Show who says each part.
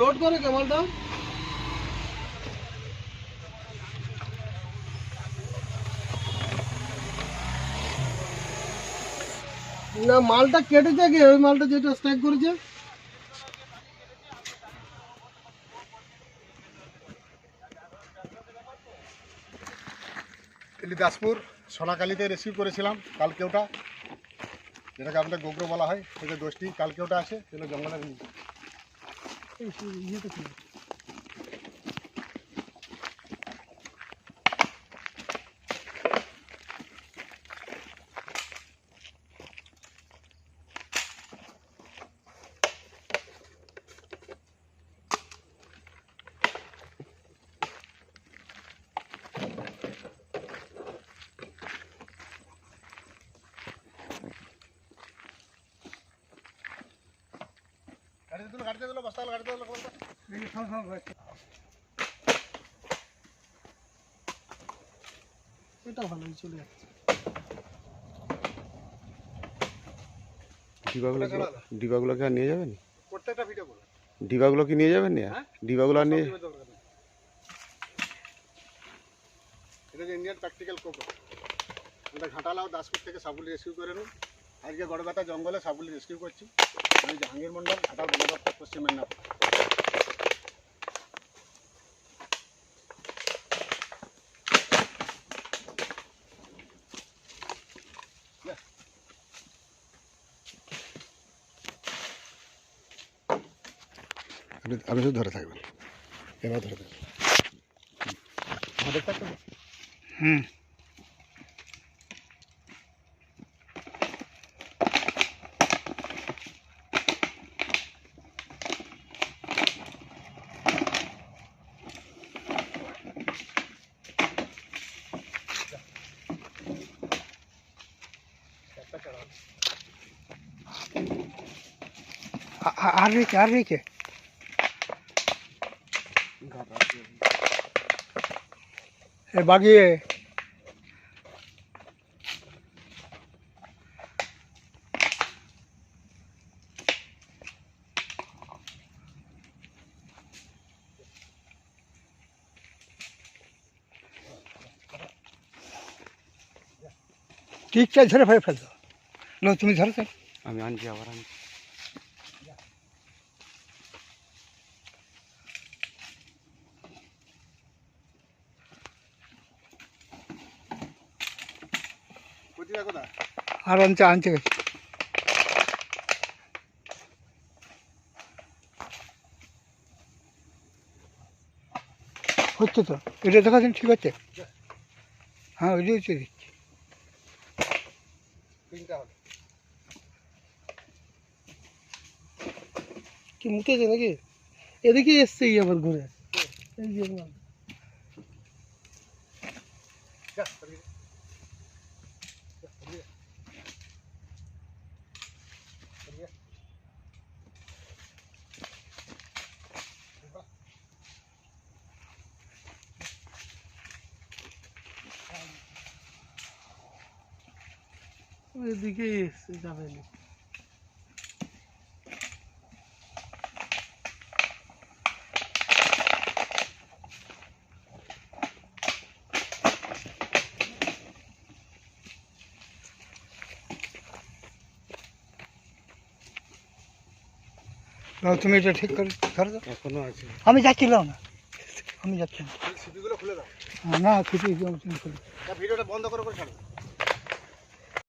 Speaker 1: Load করে কে মালটা? না, মালটা কেটেছে কি? ওই মালটা যেটা স্ট্যাক করেছে?
Speaker 2: দাসপুর সোনাকালীতে রিসিভ করেছিলাম, কালকে ওটা, যেটাকে আমাদের গোগ্র বলা হয় সেটা দোষটি, কালকে ওটা আছে সেটা জঙ্গলের
Speaker 1: 这
Speaker 2: 是一个点。বস্তা গাড়িতে তুলো বস্তা।
Speaker 1: এটা ভালো চলে যাচ্ছে।
Speaker 3: ডিবাগুলো কি আর নিয়ে যাবেন?
Speaker 2: প্রত্যেকটা ভিডিও করো
Speaker 3: ডিবাগুলো কি নিয়ে যাবেন না
Speaker 2: হ্যাঁ?
Speaker 3: ডিবাগুলো আর নিয়ে
Speaker 2: এটা যে ইন্ডিয়ান প্র্যাকটিক্যাল কোকো আমরা ঘাটালাও দাসপুর থেকে সাবুলি রেস্কিউ করে নিই আজকে গড়বেতা জঙ্গলে সাবুলি রেস্কিউ করছি। আমি জাহাঙ্গীর মন্ডল ঘাটাল বন দপ্তর পশ্চিম মেদিনীপুর। আপনি আপনি শুধু ধরে থাকবেন। এবার ধরে থাকবেন। থাকবেন
Speaker 1: হুম। আর রেখে আর রেখে। বাগিয়ে। ঠিক চাই ধরে ফেলে ফেলতো না তুমি ধরো তো
Speaker 3: আমি আনছি আবার আনছি
Speaker 1: আর আনতে গেছি হচ্ছে তো এটা দেখাচ্ছেন ঠিক আছে হ্যাঁ ওই দিয়েছি দিচ্ছি
Speaker 2: তিনটা হবে
Speaker 1: কি মুতেছে নাকি এদিকে এসছে এই আবার ঘুরে এই যে মাল।
Speaker 2: যা সরিয়ে দে। যা, সরিয়ে দে। সরিয়ে দে।
Speaker 1: এদিকে এসছে যাবে না নাও, তুমি এটা ঠিক করে ধরে দাও
Speaker 3: এখনও আছে।
Speaker 1: আমি যাচ্ছিলাম না। আমি যাচ্ছি না।
Speaker 2: খুলে দাও।
Speaker 1: না কিছু
Speaker 2: ভিডিওটা বন্ধ করে করে ছাড়ো।